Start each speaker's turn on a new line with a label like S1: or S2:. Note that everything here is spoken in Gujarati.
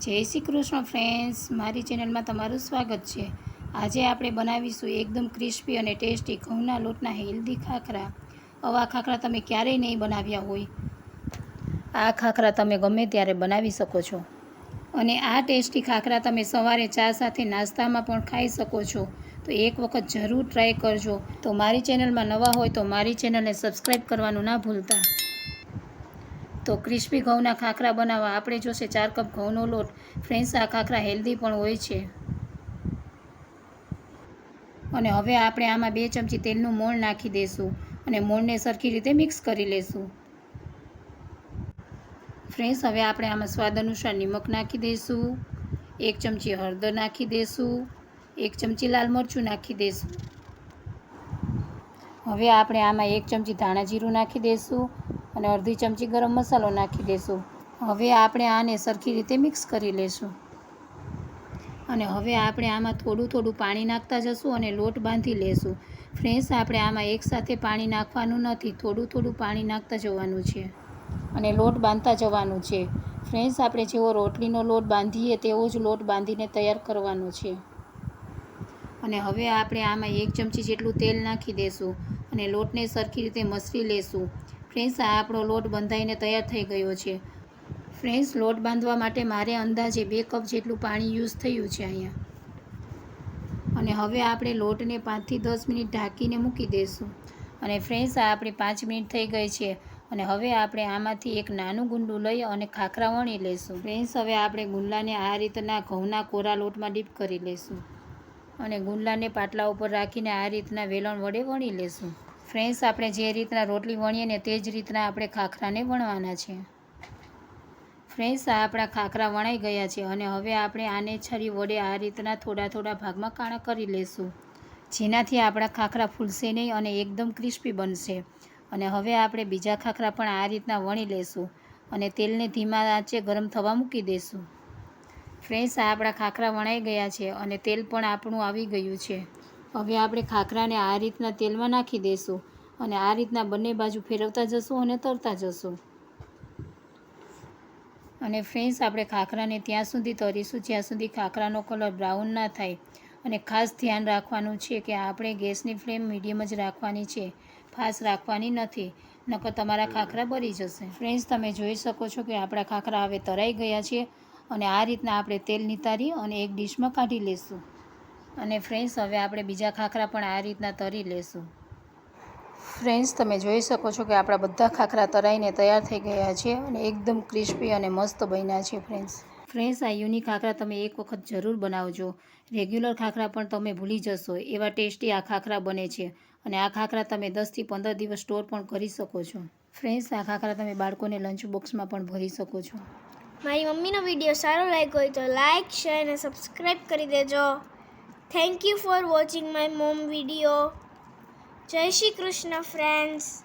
S1: જય શ્રી કૃષ્ણ ફ્રેન્ડ્સ મારી ચેનલમાં તમારું સ્વાગત છે. આજે આપણે બનાવીશું એકદમ ક્રિસ્પી અને ટેસ્ટી ઘઉંના લોટના હેલ્ધી ખાખરા. આવા ખાખરા તમે ક્યારેય નહીં બનાવ્યા હોય. આ ખાખરા તમે ગમે ત્યારે બનાવી શકો છો. અને આ ટેસ્ટી ખાખરા તમે સવારે ચા સાથે નાસ્તામાં પણ ખાઈ શકો છો. તો એક વખત જરૂર ટ્રાય કરજો. તો મારી ચેનલમાં નવા હોય તો મારી ચેનલને સબસ્ક્રાઈબ કરવાનું ના ભૂલતા. તો ક્રિસ્પી ઘઉંના ખાખરા બનાવવા. આપણે જોશે ચાર કપ ઘઉંનો લોટ. ફ્રેન્ડ્સ, આ ખાખરા હેલ્ધી પણ હોય છે. અને હવે આપણે આમાં બે ચમચી તેલનું મોણ નાખી દઈશું અને મોણને સરખી રીતે મિક્સ કરી લઈશું ફ્રેન્ડ્સ, હવે આપણે આમાં સ્વાદ અનુસાર નિમક નાખી દઈશું એક ચમચી હળદર નાખી દઈશું એક ચમચી લાલ મરચું નાખી દઈશું હવે આપણે આમાં એક ચમચી ધાણા જીરું નાખી દઈશું અને અડધી ચમચી ગરમ મસાલો નાખી દઈશું હવે આપણે આને સરખી રીતે મિક્સ કરી લઈશું અને હવે આપણે આમાં થોડું થોડું પાણી નાખતા જશું અને લોટ બાંધી લેશું. ફ્રેન્ડ્સ આપણે આમાં એકસાથે પાણી નાખવાનું નથી, થોડું થોડું પાણી નાખતા જવાનું છે. અને લોટ બાંધતા જવાનું છે. ફ્રેન્ડ્સ આપણે જેવો રોટલીનો લોટ બાંધીએ તેવો જ લોટ બાંધીને તૈયાર કરવાનો છે. અને હવે આપણે આમાં એક ચમચી જેટલું તેલ નાખી દઈશું અને લોટને સરખી રીતે મસળી લેશું. ફ્રેન્ડ્સ, આ આપણો લોટ બંધાઈને તૈયાર થઈ ગયો છે. ફ્રેન્ડ્સ, લોટ બાંધવા માટે મારે અંદાજે બે કપ જેટલું પાણી યુઝ થયું છે અહીંયા. અને હવે આપણે લોટને પાંચથી દસ મિનિટ ઢાંકીને મૂકી દઈશું. અને ફ્રેન્ડ્સ, આ આપણી પાંચ મિનિટ થઈ ગઈ છે. અને હવે આપણે આમાંથી એક નાનું ગુંડું લઈ અને ખાખરા વણી લઈશું. ફ્રેન્ડ્સ, હવે આપણે ગુંડલાને આ રીતના ઘઉંના કોરા લોટમાં ડીપ કરી લઈશું. અને ગુંડલાને પાટલા ઉપર રાખીને આ રીતના વેલણ વડે વણી લેશું ફ્રેન્ડ્સ, આપણે જે રીતના રોટલી વણીએ ને તે જ રીતના આપણે ખાખરાને વણવાના છે. ફ્રેન્ડ્સ, આ આપણા ખાખરા વણાઈ ગયા છે અને હવે આપણે આને છરી વડે આ રીતના થોડા થોડા ભાગમાં કાણા કરી લેશું. જેનાથી આપણા ખાખરા ફૂલશે નહીં અને એકદમ ક્રિસ્પી બનશે. અને હવે આપણે બીજા ખાખરા પણ આ રીતના વણી લેશું અને તેલને ધીમા આંચે ગરમ થવા મૂકી દઈશું ફ્રેન્ડ્સ, આ આપણા ખાખરા વણાઈ ગયા છે અને તેલ પણ આપણું આવી ગયું છે. હવે આપણે ખાખરાને આ રીતના તેલમાં નાખી દઈશું અને આ રીતના બંને બાજુ ફેરવતા જશું અને તરતા જશું. અને ફ્રેન્ડ્સ, આપણે ખાખરાને ત્યાં સુધી તરીશું, જ્યાં સુધી ખાખરાનો કલર બ્રાઉન ના થાય. અને ખાસ ધ્યાન રાખવાનું છે કે આપણે ગેસની ફ્લેમ મીડિયમ જ રાખવાની છે ફાસ્ટ રાખવાની નથી, નકર તમારા ખાખરા બળી જશે. ફ્રેન્ડ્સ, તમે જોઈ શકો છો કે આપણા ખાખરા હવે તરાઈ ગયા છે અને આ રીતના આપણે તેલ નિતારી અને એક ડીશમાં કાઢી લેશું. અને ફ્રેન્ડ્સ હવે આપણે બીજા ખાખરા પણ આ રીતના તરી લેશું. ફ્રેન્ડ્સ તમે જોઈ શકો છો કે આપણા બધા ખાખરા તરાઈને તૈયાર થઈ ગયા છે અને એકદમ ક્રિસ્પી અને મસ્ત બન્યા છે ફ્રેન્ડ્સ ફ્રેન્ડ્સ આ યુનિક ખાખરા તમે એક વખત જરૂર બનાવજો. રેગ્યુલર ખાખરા પણ તમે ભૂલી જશો. એવા ટેસ્ટી આ ખાખરા બને છે. અને આ ખાખરા તમે દસથી પંદર દિવસ સ્ટોર પણ કરી શકો છો. ફ્રેન્ડ્સ આ ખાખરા તમે બાળકોને લંચ બોક્સમાં પણ ભરી શકો છો.
S2: મારી મમ્મીનો વીડિયો સારો લાગ્યો હોય તો લાઈક શેર અને સબસ્ક્રાઈબ કરી દેજો. Thank you for watching my mom video. Jai Shri Krishna friends.